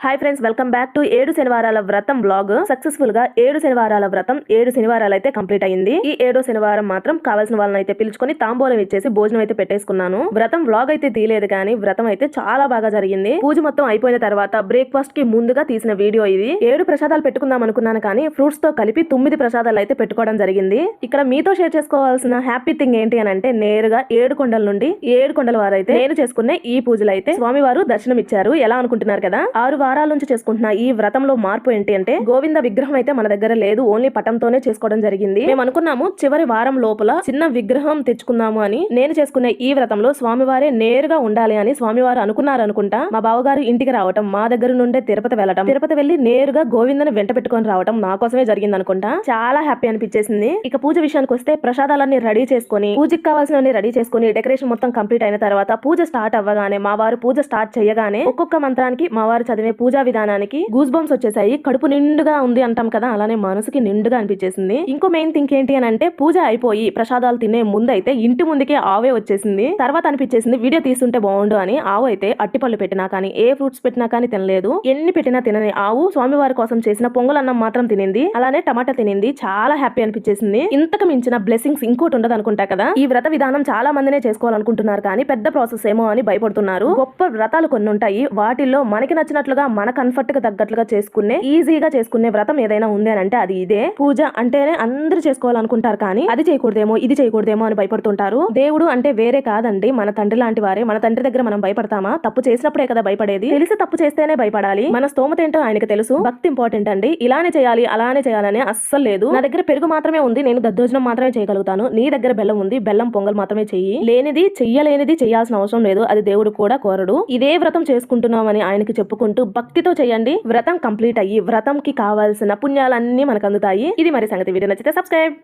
Hi friends welcome back to ఏడు శనివారాల వ్రతం బ్లాగ్ సక్సెస్ఫుల్గా ఏడు శనివారాల వ్రతం ఏడు శనివారాలు అయితే కంప్లీట్ అయింది ఈ ఏడో శనివారం మాత్రం కావాల్సిన వాళ్ళని అయితే పిలుచుకొని తాంబూలం ఇచ్చేసి భోజనం అయితే పెట్టేసుకున్నాను. వ్రతం వ్లాగ్ అయితే తీయలేదు కానీ వ్రతం అయితే చాలా బాగా జరిగింది. పూజ మొత్తం అయిపోయిన తర్వాత బ్రేక్ఫాస్ట్కి ముందుగా తీసిన వీడియో ఇది. ఏడు ప్రసాదాలు పెట్టుకుందాం అనుకున్నాను కానీ ఫ్రూట్స్తో కలిపి తొమ్మిది ప్రసాదాలు అయితే పెట్టుకోవడం జరిగింది. ఇక్కడ మీతో షేర్ చేసుకోవాల్సిన హ్యాపీ థింగ్ ఏంటి అని అంటే నేరుగా ఏడు కొండల నుండి ఏడు కొండల వారు అయితే నేను చేసుకునే ఈ పూజలు అయితే స్వామివారు దర్శనం ఇచ్చారు ఎలా అనుకుంటున్నారు కదా? ఆరు వారాల నుంచి చేసుకుంటున్న ఈ వ్రతంలో మార్పు ఏంటి అంటే గోవింద విగ్రహం అయితే మన దగ్గర లేదు ఓన్లీ పటంతోనే చేసుకోవడం జరిగింది. మేము అనుకున్నాము చివరి వారం లోపల చిన్న విగ్రహం తెచ్చుకుందాము అని. నేను చేసుకునే ఈ వ్రతంలో స్వామివారే నేరుగా ఉండాలి అని స్వామివారు అనుకున్నారు అనుకుంటా మా బావగారు ఇంటికి రావటం మా దగ్గర నుండే తిరుపతి వెళ్ళటం తిరుపతి వెళ్ళి నేరుగా గోవిందని వెంట పెట్టుకొని రావటం నా కోసమే జరిగింది అనుకుంటా చాలా హ్యాపీ అనిపించేసింది. ఇక పూజ విషయానికి వస్తే ప్రసాదాలన్నీ రెడీ చేసుకొని పూజకి కావాల్సినవన్నీ రెడీ చేసుకొని డెకరేషన్ మొత్తం కంప్లీట్ అయిన తర్వాత పూజ స్టార్ట్ అవ్వగానే మా వారు పూజ స్టార్ట్ చేయగానే ఒక్కొక్క మంత్రానికి మా వారు చదివే పూజా విధానానికి గూస్ బంప్స్ వచ్చేసాయి. కడుపు నిండుగా ఉంది అంటాం కదా అలానే మనసుకి నిండుగా అనిపించేసింది. ఇంకో మెయిన్ థింక్ ఏంటి అని అంటే పూజ అయిపోయి ప్రసాదాలు తినే ముందు అయితే ఇంటి ముందుకే ఆవే వచ్చేసింది. తర్వాత అనిపించేసింది వీడియో తీస్తుంటే బాగుండు అని ఆవు అయితే అట్టిపళ్ళు పెట్టినా కానీ ఏ ఫ్రూట్స్ పెట్టినా కానీ తినలేదు. ఎన్ని పెట్టినా తినని ఆవు స్వామివారి కోసం చేసిన పొంగలన్నం మాత్రం తినింది. అలానే టమాటా తినింది. చాలా హ్యాపీ అనిపించేసింది. ఇంతకు మించిన బ్లెస్సింగ్స్ ఇంకోటి ఉండదు అనుకుంటా కదా. ఈ వ్రత విధానం చాలా మందినే చేసుకోవాలనుకుంటున్నారు కానీ పెద్ద ప్రాసెస్ ఏమో అని భయపడుతున్నారు. గొప్ప వ్రతాలు కొన్ని ఉంటాయి వాటిల్లో మనకి నచ్చినట్లుగా మన కంఫర్ట్గా తగ్గట్లుగా చేసుకునే ఈజీగా చేసుకునే వ్రతం ఏదైనా ఉంది అని అంటే అది ఇదే. పూజ అంటేనే అందరూ చేసుకోవాలనుకుంటారు కానీ అది చేయకూడదేమో ఇది చేయకూడదేమో అని భయపడుతుంటారు. దేవుడు అంటే వేరే కాదండి. మన తండ్రి లాంటి వారే. మన తండ్రి దగ్గర మనం భయపడతామా? తప్పు చేసినప్పుడే కదా భయపడేది. తెలిసి తప్పు చేస్తేనే భయపడాలి. మన స్తోమత ఏంటో ఆయనకి తెలుసు. భక్తి ఇంపార్టెంట్ అండి. ఇలానే చేయాలి అలానే చేయాలని అస్సలు లేదు. నా దగ్గర పెరుగు మాత్రమే ఉంది. నేను దద్దోజనం మాత్రమే చేయగలుగుతాను. నీ దగ్గర బెల్లం ఉంది. బెల్లం పొంగల్ మాత్రమే చెయ్యి. లేనిది చెయ్యలేనిది చేయాల్సిన అవసరం లేదు. అది దేవుడు కూడా కోరడు. ఇదే వ్రతం చేసుకుంటున్నామని ఆయనకి చెప్పుకుంటూ భక్తితో చేయండి. వ్రతం కంప్లీట్ అయ్యి వ్రతంకి కావాల్సిన పుణ్యాలన్నీ మనకు అందుతాయి. ఇది మరి సంగతి. వీడియో నచ్చితే సబ్స్క్రైబ్